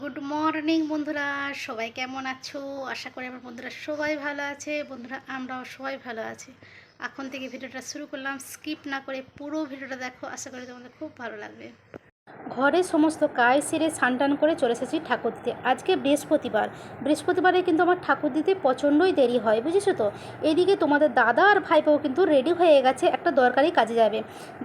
Good morning বন্ধুরা। সবাই কেমন আছো? আশা করি আমার বন্ধুরা সবাই ভালো আছে। বন্ধুরা, আমরাও সবাই ভালো আছি। এখন থেকে ভিডিওটা শুরু করলাম। স্কিপ না করে পুরো ভিডিওটা দেখো। আশা করি তোমাদের খুব ভালো লাগবে। ঘরে সমস্ত কাজ সেরে স্নান করে চলে এসেছি ঠাকুর দিতে আজকে বৃহস্পতিবার। বৃহস্পতিবারে কিন্তু আমার ঠাকুর দিতে প্রচণ্ডই দেরি হয়, বুঝেছ তো? এইদিকে তোমাদের দাদা আর ভাইপোও কিন্তু রেডি হয়ে গেছে, একটা দরকারি কাজে যাবে।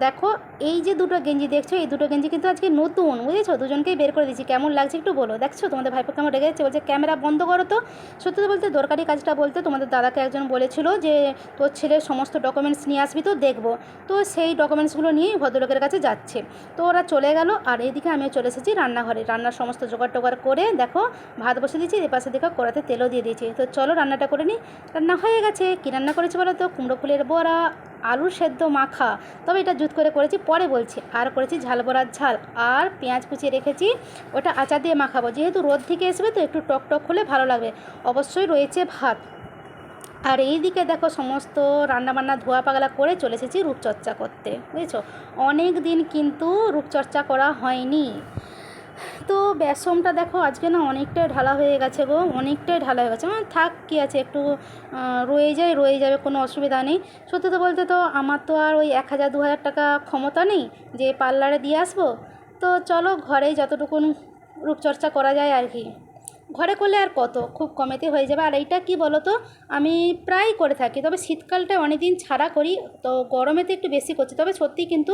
দেখো, এই যে দুটো গেঞ্জি দেখছ, এই দুটো গেঞ্জি কিন্তু আজকে নতুন, বুঝেছ? দুজনকেই বের করে দিচ্ছি কেমন লাগছে একটু বলো? দেখছ? তোমাদের ভাইপো কেমন রেগে যাচ্ছে? বলছে, ক্যামেরা বন্ধ করো তো। সত্যি বলতে দরকারি কাজটা বলতে তোমাদের দাদাকে একজন বলেছিল যে, তোর ছেলের সমস্ত ডকুমেন্টস নিয়ে আসবি তো দেখব। তো সেই ডকুমেন্টসগুলো নিয়েই ভদ্রলোকের কাছে যাচ্ছে। তো ওরা চলে গেল আর এইদিকে আমিও চলে এসেছি রান্নাঘরে। রান্নার সমস্ত জোগাড় টোগাড় করে দেখো, ভাত বসে দিয়েছি, এপাশে দেখো কড়াতে তেলও দিয়ে দিয়েছি। তো চলো রান্নাটা করে নিই। রান্না হয়ে গেছে। কী রান্না করেছি বলো তো? কুমড়ো ফুলের বড়া আলু সেদ্ধ মাখা। তবে এটা জুত করে করেছি, পরে বলছি। আর করেছি ঝাল বড়ার ঝাল। আর পেঁয়াজ কুচিয়ে রেখেছি, ওটা আচার দিয়ে মাখাবো। যেহেতু রোদ থেকে আসবে তো একটু টক টক হলে ভালো লাগবে। অবশ্যই রয়েছে ভাত। আর এই দিকে দেখো সমস্ত রান্নাবান্না ধোয়া পাগলা করে চলে এসেছি রূপচর্চা করতে, বুঝেছ? অনেক দিন কিন্তু রূপচর্চা করা হয়নি। তো বেসমটা দেখো আজকে না অনেকটাই ঢালা হয়ে গেছে গো, অনেকটাই ঢালা হয়ে গেছে। মানে থাক কী আছে, একটু রয়ে যায়, রয়ে যাবে, কোনো অসুবিধা নেই। সত্যি তো বলতে তো আমার তো আর ওই এক হাজার, দু হাজার টাকা ক্ষমতা নেই যে পার্লারে দিয়ে আসব। তো চলো ঘরেই যতটুকুন রূপচর্চা করা যায় আর কি। ঘরে করলে আর কত? খুব কমেতে হয়ে যাবে। আর এইটা কি বলো তো আমি প্রায় করে থাকি। তবে শীতকালটা অনেক দিন ছাড়া করি। তো গরমেতে একটু বেশি করছি। তবে সত্যি কিন্তু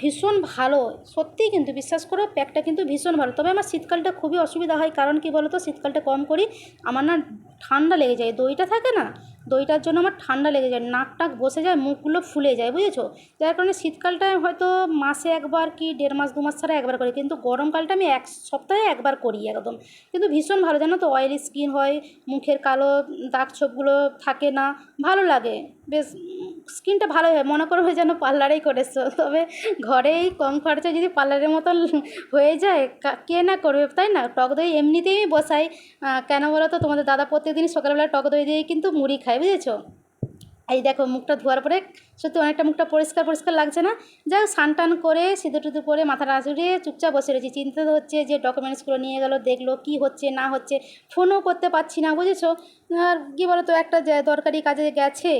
ভীষণ ভালো। সত্যি কিন্তু বিশ্বাস করো প্যাকটা কিন্তু ভীষণ ভালো। তবে আমার শীতকালটা খুবই অসুবিধা হয়। কারণ কি বলো তো শীতকালটা কম করি, আমার না ঠান্ডা লেগে যায়। দইটা থাকে না? দইটার জন্য আমার ঠান্ডা লেগে যায় নাক টাক বসে যায়, মুখগুলো ফুলে যায়, বুঝেছ? যার কারণে শীতকালটায় হয়তো মাসে একবার কি দেড় মাস, দু মাস ছাড়া একবার করি, কিন্তু গরমকালটা আমি এক সপ্তাহে একবার করি একদম। কিন্তু ভীষণ ভালো, জানো তো? অয়েলি স্কিন হয়, মুখের কালো দাগ ছোপগুলো থাকে না, ভালো লাগে। বেশ স্কিনটা ভালো হয়, মনে করবে যেন পার্লারেই করেছ। তবে ঘরেই কম খরচে যদি পার্লারের মতন হয়ে যায়, কে না করবে, তাই না? টক দই এমনিতেই বসাই। কেন বলো তো, তোমাদের দাদা প্রত্যেকদিনই সকালবেলা টক দই দিয়ে কিন্তু মুড়ি খায়, বুঝেছ? এই দেখো মুখটা ধোয়ার পরে সত্যি অনেকটা মুখটা পরিষ্কার পরিষ্কার লাগছে না। যাই হোক, স্নান টান করে সিঁদুর টুদুর করে মাথা নাচুড়িয়ে চুপচাপ বসে রয়েছি। চিন্তা হচ্ছে যে ডকুমেন্টসগুলো নিয়ে গেলো, দেখল কি হচ্ছে, না হচ্ছে ফোনও করতে পারছি না, বুঝেছ? আর কী বলো তো একটা দরকারি কাজে গেছে,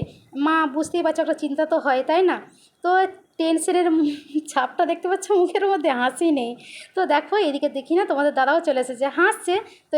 মা বুঝতেই পারছ, একটা চিন্তা তো হয়, তাই না? তো টেনশনের ছাপটা দেখতে পাচ্ছ মুখের মধ্যে, হাসি নেই। তো দেখো এদিকে দেখি না, তোমাদের দাদাও চলে এসেছে। হাসছে, তো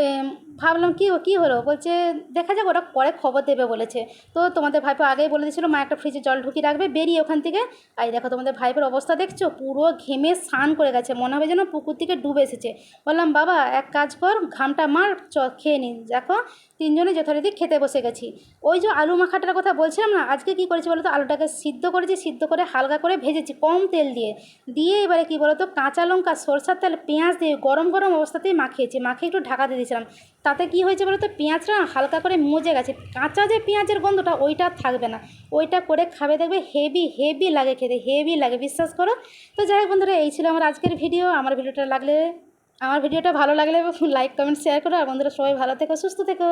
ভাবলাম কী কী হলো? বলছে, দেখা যাক ওরা পরে খবর দেবে বলেছে। তো তোমাদের ভাইপো আগেই বলে দিয়েছিলো, মা, একটা ফ্রিজে জল ঢুকিয়ে রাখবে, বেরিয়ে ওখান থেকে। আর দেখো তোমাদের ভাইপের অবস্থা দেখছ, পুরো ঘেমে স্নান করে গেছে। মনে হবে যেন পুকুর থেকে ডুবে এসেছে। বললাম, বাবা, এক কাজ কর, ঘামটা মার, চ, খেয়ে নিন। দেখো তিনজনে যথারীতি খেতে বসে গেছি। ওই যে আলু মাখাটার কথা বলছিলাম না, আজকে কী করেছি বলো তো আলুটাকে সিদ্ধ করেছি, সিদ্ধ করে হালকা করে ভেজেছি কম তেল দিয়ে। দিয়ে এবারে কী বলো তো কাঁচা লঙ্কা, সরষার তেল, পেঁয়াজ দিয়ে গরম গরম অবস্থাতেই মাখিয়েছি, মাখিয়ে একটু ঢাকা দিয়ে দিয়েছিলাম। তাতে কী হয়েছে বলো তো পেঁয়াজটা হালকা করে মজে গেছে। কাঁচা যে পেঁয়াজের গন্ধটা, ওইটা থাকবে না। ওইটা করে খাবে দেখবে, হেভি হেভি লাগে খেতে, হেভি লাগে, বিশ্বাস করো। তো যাই হোক বন্ধুরা, এই ছিল আমার আজকের ভিডিও। আমার ভিডিওটা লাগলে, আমার ভিডিওটা ভালো লাগলে লাইক, কমেন্ট, শেয়ার করো। আর বন্ধুরা, সবাই ভালো থেকো, সুস্থ থেকো।